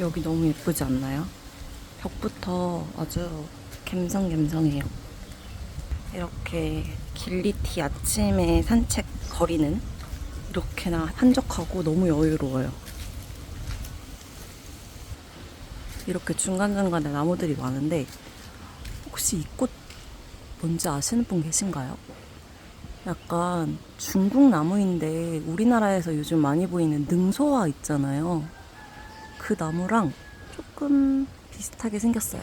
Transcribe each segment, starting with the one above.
여기 너무 예쁘지 않나요? 벽부터 아주 갬성갬성해요. 이렇게 길리티 아침에 산책 거리는 이렇게나 한적하고 너무 여유로워요. 이렇게 중간중간에 나무들이 많은데 혹시 이 꽃 뭔지 아시는 분 계신가요? 약간 중국 나무인데 우리나라에서 요즘 많이 보이는 능소화 있잖아요. 그 나무랑 조금 비슷하게 생겼어요.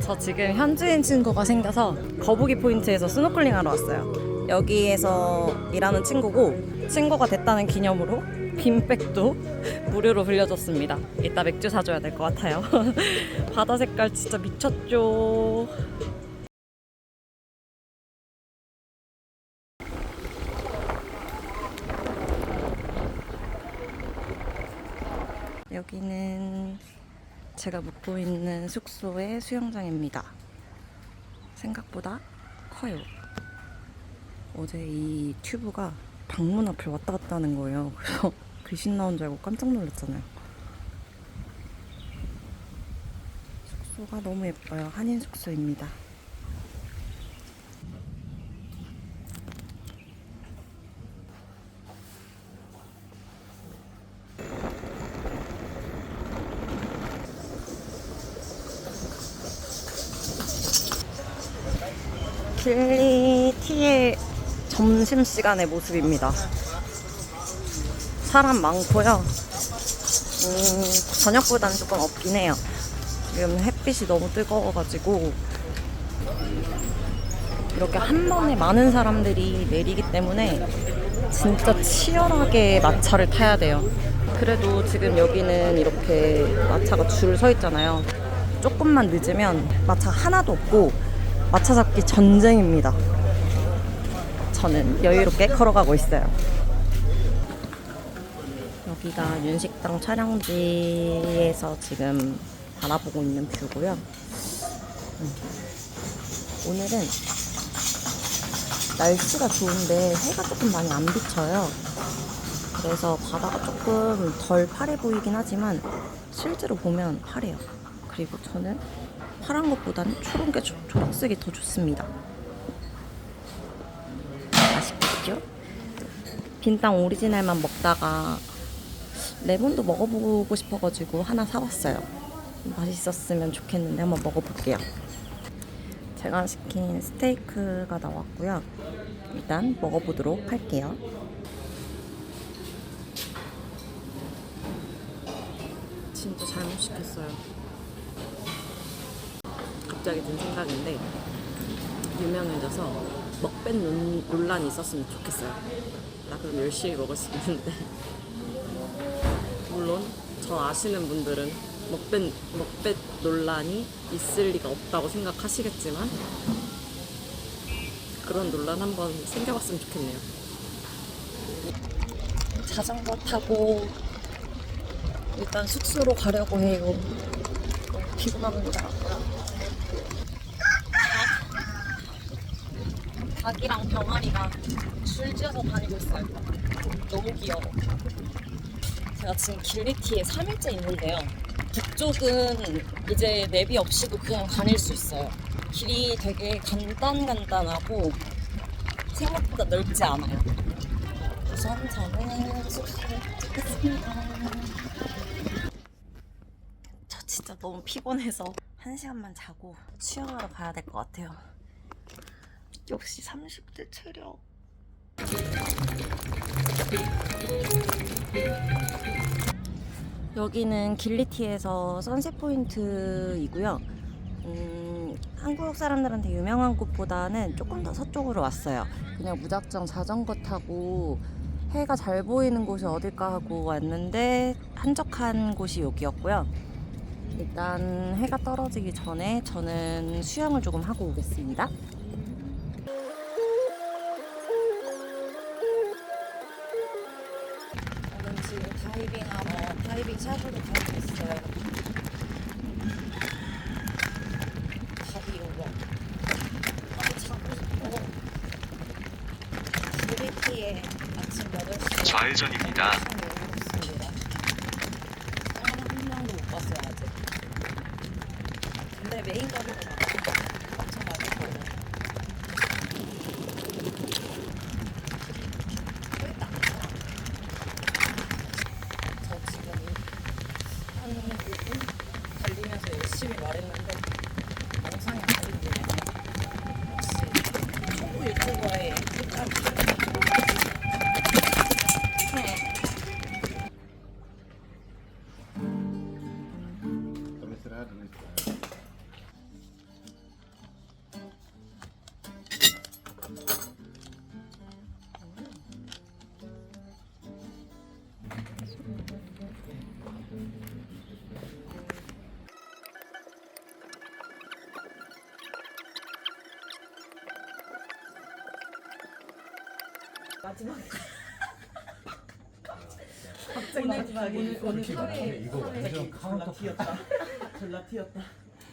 저 지금 현지인 친구가 생겨서 거북이 포인트에서 스노클링 하러 왔어요. 여기에서 일하는 친구고 친구가 됐다는 기념으로 빈백도 무료로 빌려줬습니다. 이따 맥주 사줘야 될 것 같아요. 바다 색깔 진짜 미쳤죠. 여기는 제가 묵고 있는 숙소의 수영장입니다. 생각보다 커요. 어제 이 튜브가 방문 앞을 왔다 갔다 하는 거예요. 그래서 귀신 나온 줄 알고 깜짝 놀랐잖아요. 숙소가 너무 예뻐요. 한인 숙소입니다. 길리티의 점심시간의 모습입니다. 사람 많고요. 음, 저녁보다는 조금 없긴 해요. 지금 햇빛이 너무 뜨거워가지고 이렇게 한 번에 많은 사람들이 내리기 때문에 진짜 치열하게 마차를 타야 돼요. 그래도 지금 여기는 이렇게 마차가 줄 서 있잖아요. 조금만 늦으면 마차 하나도 없고 마차 잡기 전쟁입니다. 저는 여유롭게 걸어가고 있어요. 여기가 윤식당 촬영지에서 지금 바라보고 있는 뷰고요. 음. 오늘은 날씨가 좋은데 해가 조금 많이 안 비쳐요. 그래서 바다가 조금 덜 파래 보이긴 하지만 실제로 보면 파래요. 그리고 저는 파란 것보다는 초록게 초- 초록색이 더 좋습니다. 맛있겠죠? 빈땅 오리지널만 먹다가 레몬도 먹어보고 싶어가지고 하나 사왔어요. 맛있었으면 좋겠는데 한번 먹어볼게요. 제가 시킨 스테이크가 나왔고요. 일단 먹어보도록 할게요. 진짜 잘못 시켰어요. 갑자기 든 생각인데 유명해져서 먹밴 논- 논란이 있었으면 좋겠어요. 나 그럼 열심히 먹을 수 있는데 물론 저 아시는 분들은 먹밴 먹밴 논란이 있을 리가 없다고 생각하시겠지만 그런 논란 한번 생겨봤으면 좋겠네요. 자전거 타고 일단 숙소로 가려고 해요. 너무 피곤합니다. 닭이랑 병아리가 줄지어서 다니고 있어요. 너무 귀여워. 제가 지금 길리티에 3일째 있는데요. 북쪽은 이제 내비 없이도 그냥 다닐 수 있어요. 길이 되게 간단간단하고 생각보다 넓지 않아요. 우선 저는 숙소에 도착했습니다. 저 진짜 너무 피곤해서 한 시간만 자고 수영하러 가야 될 것 같아요. 역시 30대 체력. 여기는 길리티에서 선셋 포인트이고요. 음, 한국 사람들한테 유명한 곳보다는 조금 더 서쪽으로 왔어요. 그냥 무작정 자전거 타고 해가 잘 보이는 곳이 어딜까 하고 왔는데 한적한 곳이 여기였고요. 일단 해가 떨어지기 전에 저는 수영을 조금 하고 오겠습니다. 좌회전입니다.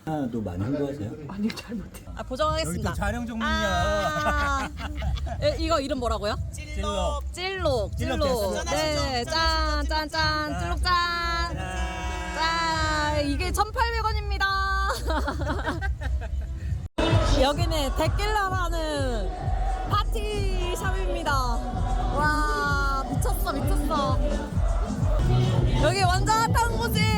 하나도 만든 거세요? 아 보정하겠습니다. 촬영. 아, 에, 이거 이름 뭐라고요? 찔러. 찔록, 찔록. 네, 짠, 짠, 짠, 찔록 짠. 짠, 이게 1,800원입니다. 여기는 데킬라라는 파티 샵입니다. 와, 미쳤어, 미쳤어. 여기 완전 핫한 곳이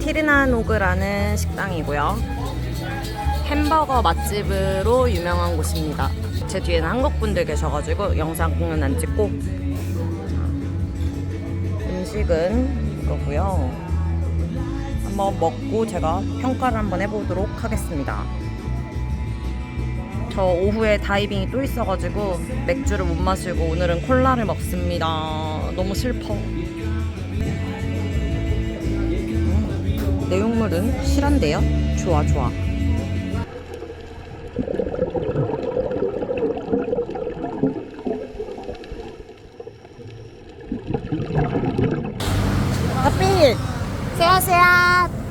티르나노그라는 식당이고요. 햄버거 맛집으로 유명한 곳입니다. 제 뒤에는 한국 분들 계셔가지고 영상은 안 찍고 음식은 이거고요. 한번 먹고 제가 평가를 한번 해보도록 하겠습니다. 저 오후에 다이빙이 또 있어가지고 맥주를 못 마시고 오늘은 콜라를 먹습니다. 너무 슬퍼. 내용물은 실한데요? 좋아, 좋아. 커피! 세야 세야!